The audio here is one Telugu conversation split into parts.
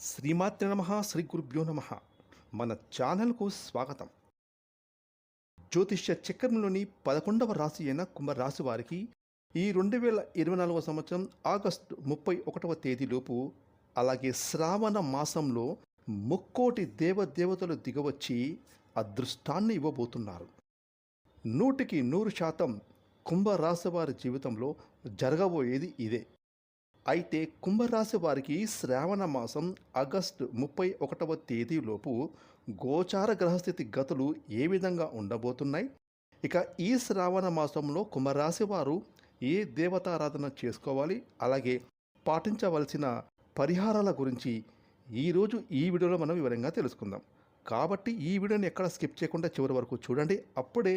శ్రీమాత్రి నమ శ్రీ గురుభ్యో నమ. మన ఛానల్కు స్వాగతం. జ్యోతిష్య చక్రంలోని పదకొండవ రాశి అయిన కుంభరాశి వారికి ఈ రెండు వేల ఇరవై నాలుగవ సంవత్సరం ఆగస్టు ముప్పై ఒకటవ తేదీలోపు అలాగే శ్రావణ మాసంలో ముక్కోటి దేవదేవతలు దిగవచ్చి అదృష్టాన్ని ఇవ్వబోతున్నారు. నూటికి నూరు శాతం కుంభరాశి వారి జీవితంలో జరగబోయేది ఇదే. అయితే కుంభరాశి వారికి శ్రావణ మాసం ఆగస్టు ముప్పై ఒకటవ తేదీలోపు గోచార గ్రహస్థితి గతులు ఏ విధంగా ఉండబోతున్నాయి? ఇక ఈ శ్రావణ మాసంలో కుంభరాశి వారు ఏ దేవతారాధన చేసుకోవాలి? అలాగే పాటించవలసిన పరిహారాల గురించి ఈరోజు ఈ వీడియోలో మనం వివరంగా తెలుసుకుందాం. కాబట్టి ఈ వీడియోని ఎక్కడ స్కిప్ చేయకుండా చివరి వరకు చూడండి. అప్పుడే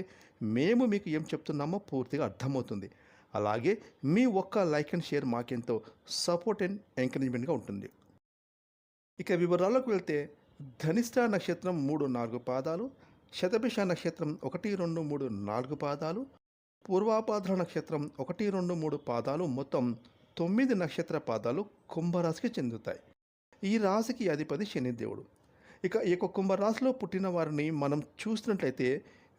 మేము మీకు ఏం చెప్తున్నామో పూర్తిగా అర్థమవుతుంది. అలాగే మీ ఒక్క లైక్ అండ్ షేర్ మాకెంతో సపోర్ట్ అండ్ ఎంకరేజ్మెంట్గా ఉంటుంది. ఇక వివరాల్లోకి వెళ్తే ధనిష్ట నక్షత్రం మూడు నాలుగు పాదాలు శతభిష నక్షత్రం ఒకటి రెండు మూడు నాలుగు పాదాలు పూర్వాపాద్ర నక్షత్రం ఒకటి రెండు మూడు పాదాలు మొత్తం తొమ్మిది నక్షత్ర పాదాలు కుంభరాశికి చెందుతాయి. ఈ రాశికి అధిపతి శనిదేవుడు ఇక ఈ యొక్క కుంభరాశిలో పుట్టిన వారిని మనం చూసినట్లయితే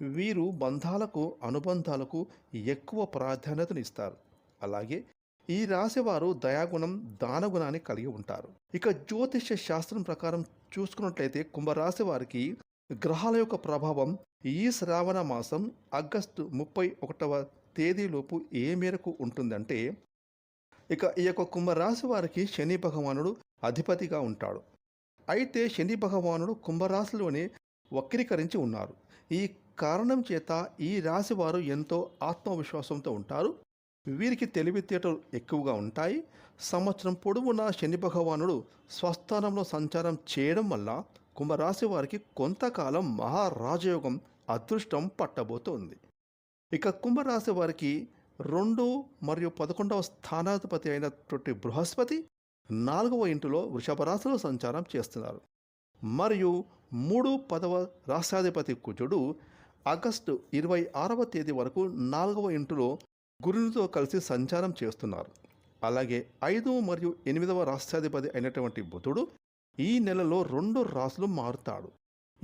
వీరు బంధాలకు అనుబంధాలకు ఎక్కువ ప్రాధాన్యతనిస్తారు. అలాగే ఈ రాశి వారు దయాగుణం దానగుణాన్ని కలిగి ఉంటారు. ఇక జ్యోతిష శాస్త్రం ప్రకారం చూసుకున్నట్లయితే కుంభరాశి వారికి గ్రహాల యొక్క ప్రభావం ఈ శ్రావణ మాసం ఆగస్టు ముప్పై ఒకటవ తేదీలోపు ఏ మేరకు ఉంటుందంటే ఇక ఈ యొక్క కుంభరాశి వారికి శని భగవానుడు అధిపతిగా ఉంటాడు. అయితే శని భగవానుడు కుంభరాశిలోనే వక్రీకరించి ఉన్నారు. ఈ కారణం చేత ఈ రాశి వారు ఎంతో ఆత్మవిశ్వాసంతో ఉంటారు. వీరికి తెలివితేటలు ఎక్కువగా ఉంటాయి. సంవత్సరం పొడవునా శని భగవానుడు స్వస్థానంలో సంచారం చేయడం వల్ల కుంభరాశి వారికి కొంతకాలం మహారాజయోగం అదృష్టం పట్టబోతోంది. ఇక కుంభరాశి వారికి రెండు మరియు పదకొండవ స్థానాధిపతి అయినటువంటి బృహస్పతి నాలుగవ ఇంటిలో వృషభ రాశిలో సంచారం చేస్తున్నారు. మరియు మూడు పదవ రాష్ట్రాధిపతి కుజుడు ఆగస్టు ఇరవై ఆరవ తేదీ వరకు నాలుగవ ఇంటిలో గురునితో కలిసి సంచారం చేస్తున్నారు. అలాగే ఐదవ మరియు ఎనిమిదవ రాష్ట్రాధిపతి అయినటువంటి బుధుడు ఈ నెలలో రెండు రాసులు మారుతాడు.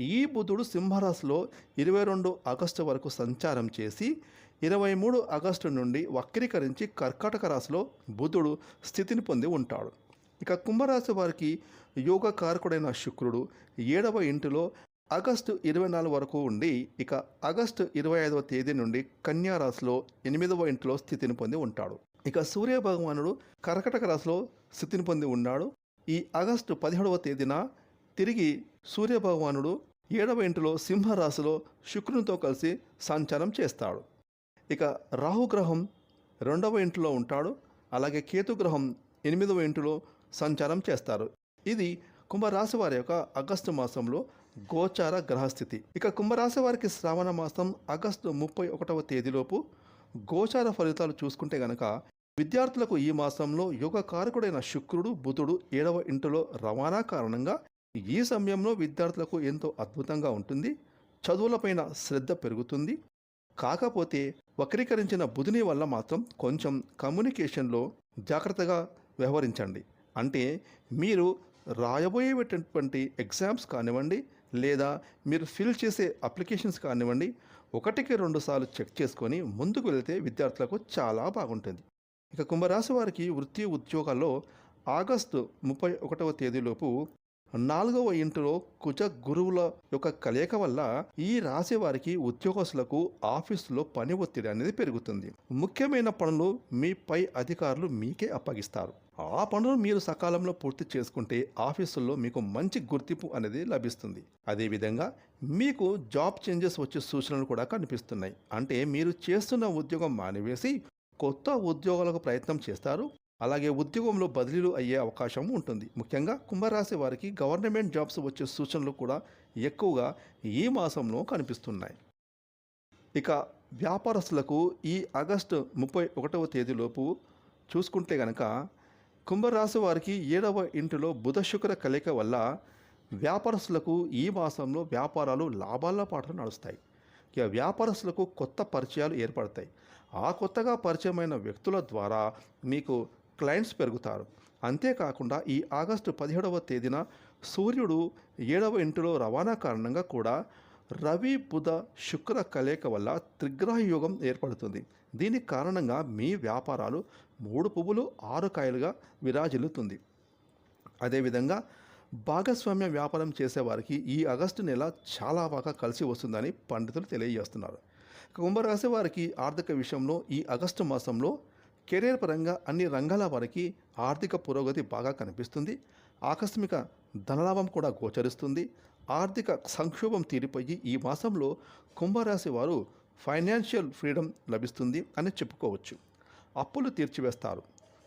ఈ బుధుడు సింహరాశిలో ఇరవై రెండు ఆగస్టు వరకు సంచారం చేసి ఇరవై మూడు ఆగస్టు నుండి వక్రీకరించి కర్కాటక రాశిలో బుధుడు స్థితిని పొంది ఉంటాడు. ఇక కుంభరాశి వారికి యోగ కారకుడైన శుక్రుడు ఏడవ ఇంటిలో ఆగస్టు ఇరవై నాలుగు వరకు ఉండి ఇక ఆగస్టు ఇరవై ఐదవ తేదీ నుండి కన్యారాశిలో ఎనిమిదవ ఇంటిలో స్థితిని పొంది ఉంటాడు. ఇక సూర్య భగవానుడు కర్కటక రాశిలో స్థితిని పొంది ఉన్నాడు. ఈ ఆగస్టు పదిహేడవ తేదీన తిరిగి సూర్య భగవానుడు ఏడవ ఇంటిలో సింహరాశిలో శుక్రునితో కలిసి సంచారం చేస్తాడు. ఇక రాహుగ్రహం రెండవ ఇంటిలో ఉంటాడు. అలాగే కేతుగ్రహం ఎనిమిదవ ఇంటిలో సంచారం చేస్తారు. ఇది కుంభరాశి వారి యొక్క ఆగస్టు మాసంలో గోచార గ్రహస్థితి. ఇక కుంభరాశి వారికి శ్రావణ మాసం ఆగస్టు ముప్పై ఒకటవ తేదీలోపు గోచార ఫలితాలు చూసుకుంటే గనక విద్యార్థులకు ఈ మాసంలో యోగ కారకుడైన శుక్రుడు బుధుడు ఏడవ ఇంటిలో రవాణా కారణంగా ఈ సమయంలో విద్యార్థులకు ఎంతో అద్భుతంగా ఉంటుంది. చదువులపైన శ్రద్ధ పెరుగుతుంది. కాకపోతే వక్రీకరించిన బుధుని వల్ల మాత్రం కొంచెం కమ్యూనికేషన్లో జాగ్రత్తగా వ్యవహరించండి. అంటే మీరు రాయబోయేటటువంటి ఎగ్జామ్స్ కానివ్వండి లేదా మీరు ఫిల్ చేసే అప్లికేషన్స్ కానివ్వండి ఒకటికి రెండు సార్లు చెక్ చేసుకొని ముందుకు వెళితే విద్యార్థులకు చాలా బాగుంటుంది. ఇక కుంభరాశి వారికి వృత్తి ఉద్యోగాల్లో ఆగస్టు ముప్పై ఒకటవ తేదీలోపు నాలుగవ ఇంటిలో కుజ గురువుల యొక్క కలయిక వల్ల ఈ రాశి వారికి ఉద్యోగస్తులకు ఆఫీసులో పని ఒత్తిడి అనేది పెరుగుతుంది. ముఖ్యమైన పనులు మీ పై అధికారులు మీకే అప్పగిస్తారు. ఆ పనులు మీరు సకాలంలో పూర్తి చేసుకుంటే ఆఫీసుల్లో మీకు మంచి గుర్తింపు అనేది లభిస్తుంది. అదేవిధంగా మీకు జాబ్ చేంజెస్ వచ్చే సూచనలు కూడా కనిపిస్తున్నాయి. అంటే మీరు చేస్తున్న ఉద్యోగం మానివేసి కొత్త ఉద్యోగాలకు ప్రయత్నం చేస్తారు. అలాగే ఉద్యోగంలో బదిలీలు అయ్యే అవకాశం ఉంటుంది. ముఖ్యంగా కుంభరాశి వారికి గవర్నమెంట్ జాబ్స్ వచ్చే సూచనలు కూడా ఎక్కువగా ఈ మాసంలో కనిపిస్తున్నాయి. ఇక వ్యాపారస్తులకు ఈ ఆగస్టు ముప్పై ఒకటవ తేదీలోపు చూసుకుంటే గనక కుంభరాశి వారికి ఏడవ ఇంటిలో బుధ శుక్ర కలయిక వల్ల వ్యాపారస్తులకు ఈ మాసంలో వ్యాపారాలు లాభాల పాటలు నడుస్తాయి. ఇక వ్యాపారస్తులకు కొత్త పరిచయాలు ఏర్పడతాయి. ఆ కొత్తగా పరిచయమైన వ్యక్తుల ద్వారా మీకు క్లయింట్స్ పెరుగుతారు. అంతేకాకుండా ఈ ఆగస్టు పదిహేడవ తేదీన సూర్యుడు ఏడవ ఇంటిలో రవాణా కారణంగా కూడా రవి బుధ శుక్ర కలయిక వల్ల త్రిగ్రహ యోగం ఏర్పడుతుంది. దీని కారణంగా మీ వ్యాపారాలు మూడు పువ్వులు ఆరు కాయలుగా విరాజిల్లుతుంది. అదేవిధంగా భాగస్వామ్య వ్యాపారం చేసేవారికి ఈ ఆగస్టు నెల చాలా బాగా కలిసి వస్తుందని పండితులు తెలియజేస్తున్నారు. కుంభరాశి వారికి ఆర్థిక విషయంలో ఈ ఆగస్టు మాసంలో కెరీర్ పరంగా అన్ని రంగాల వారికి ఆర్థిక పురోగతి బాగా కనిపిస్తుంది. ఆకస్మిక ధనలాభం కూడా గోచరిస్తుంది. ఆర్థిక సంక్షోభం తీరిపోయి ఈ మాసంలో కుంభరాశి వారు ఫైనాన్షియల్ ఫ్రీడమ్ లభిస్తుంది అని చెప్పుకోవచ్చు. అప్పులు తీర్చివేస్తారు.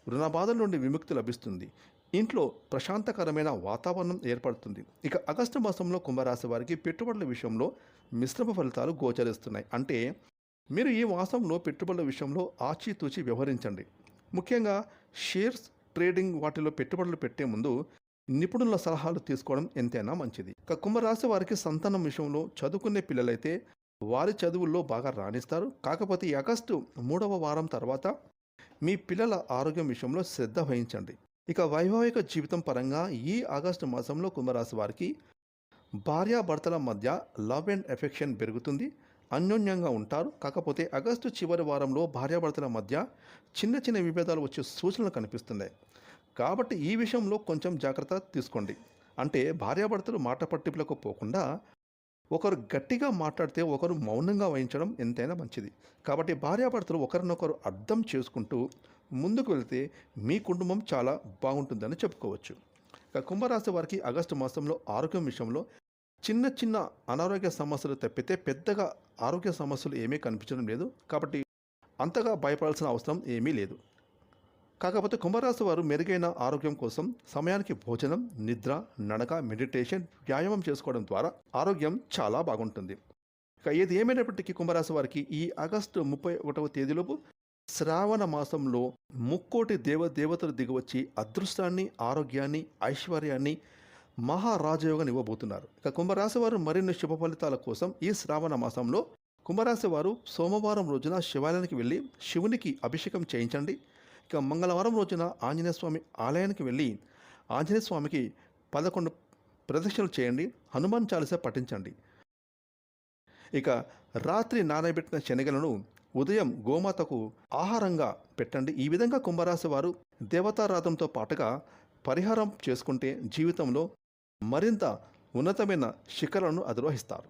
రుణ బాధల నుండి విముక్తి లభిస్తుంది. ఇంట్లో ప్రశాంతకరమైన వాతావరణం ఏర్పడుతుంది. ఇక ఆగస్టు మాసంలో కుంభరాశి వారికి పెట్టుబడుల విషయంలో మిశ్రమ ఫలితాలు గోచరిస్తున్నాయి. అంటే మీరు ఈ మాసంలో పెట్టుబడుల విషయంలో ఆచితూచి వ్యవహరించండి. ముఖ్యంగా షేర్స్ ట్రేడింగ్ వాటిలో పెట్టుబడులు పెట్టే ముందు నిపుణుల సలహాలు తీసుకోవడం ఎంతైనా మంచిది. ఇక కుంభరాశి వారికి సంతానం విషయంలో చదువుకునే పిల్లలైతే వారి చదువుల్లో బాగా రాణిస్తారు. కాకపోతే ఆగస్టు మూడవ వారం తర్వాత మీ పిల్లల ఆరోగ్యం విషయంలో శ్రద్ధ వహించండి. ఇక వైవాహిక జీవితం పరంగా ఈ ఆగస్టు మాసంలో కుంభరాశి వారికి భార్యాభర్తల మధ్య లవ్ అండ్ ఎఫెక్షన్ పెరుగుతుంది. అన్యోన్యంగా ఉంటారు. కాకపోతే ఆగస్టు చివరి వారంలో భార్యాభర్తల మధ్య చిన్న చిన్న విభేదాలు వచ్చే సూచనలు కనిపిస్తున్నాయి. కాబట్టి ఈ విషయంలో కొంచెం జాగ్రత్త తీసుకోండి. అంటే భార్యాభర్తలు మాట పట్టింపులకు పోకుండా ఒకరు గట్టిగా మాట్లాడితే ఒకరు మౌనంగా వహించడం ఎంతైనా మంచిది. కాబట్టి భార్యాభర్తలు ఒకరినొకరు అర్థం చేసుకుంటూ ముందుకు వెళితే మీ కుటుంబం చాలా బాగుంటుందని చెప్పుకోవచ్చు. ఇక కుంభరాశి వారికి ఆగస్టు మాసంలో ఆరోగ్యం విషయంలో చిన్న చిన్న అనారోగ్య సమస్యలు తప్పితే పెద్దగా ఆరోగ్య సమస్యలు ఏమీ కనిపించడం లేదు. కాబట్టి అంతగా భయపడాల్సిన అవసరం ఏమీ లేదు. కాకపోతే కుంభరాశి వారు మెరుగైన ఆరోగ్యం కోసం సమయానికి భోజనం నిద్ర నడక మెడిటేషన్ వ్యాయామం చేసుకోవడం ద్వారా ఆరోగ్యం చాలా బాగుంటుంది. ఇక ఏది ఏమైనప్పటికీ కుంభరాశి వారికి ఈ ఆగస్టు ముప్పై ఒకటవ తేదీలోపు శ్రావణ మాసంలో ముక్కోటి దేవ దేవతలు దిగివచ్చి అదృష్టాన్ని ఆరోగ్యాన్ని ఐశ్వర్యాన్ని మహారాజయోగాన్ని ఇవ్వబోతున్నారు. ఇక కుంభరాశి వారు మరిన్ని శుభ ఫలితాల కోసం ఈ శ్రావణ మాసంలో కుంభరాశి వారు సోమవారం రోజున శివాలయానికి వెళ్ళి శివునికి అభిషేకం చేయించండి. ఇక మంగళవారం రోజున ఆంజనేయ స్వామి ఆలయానికి వెళ్ళి ఆంజనేయ స్వామికి పదకొండు ప్రదక్షిణలు చేయండి హనుమాన్ చాలీసా పఠించండి. ఇక రాత్రి నానబెట్టిన శనగలను ఉదయం గోమాతకు ఆహారంగా పెట్టండి. ఈ విధంగా కుంభరాశి వారు దేవతారాధంతో పాటుగా పరిహారం చేసుకుంటే జీవితంలో మరింత ఉన్నతమైన శిఖరాలను అధిరోహిస్తారు.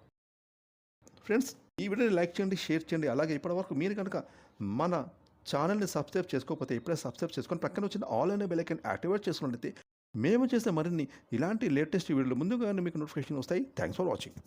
ఫ్రెండ్స్ ఈ వీడియోని లైక్ చేయండి షేర్ చేయండి. అలాగే ఇప్పటివరకు మీరు కనుక మన ఛానల్ని సబ్స్క్రైబ్ చేసుకోకపోతే ఇప్పుడే సబ్స్క్రైబ్ చేసుకొని పక్కన వచ్చిన ఆల్ అనే బెలైకన్ యాక్టివేట్ చేసుకున్నట్లయితే మేము చేసే మరిన్ని ఇలాంటి లేటెస్ట్ వీడియోలు ముందుగానే మీకు నోటిఫికేషన్ వస్తాయి. Thanks for watching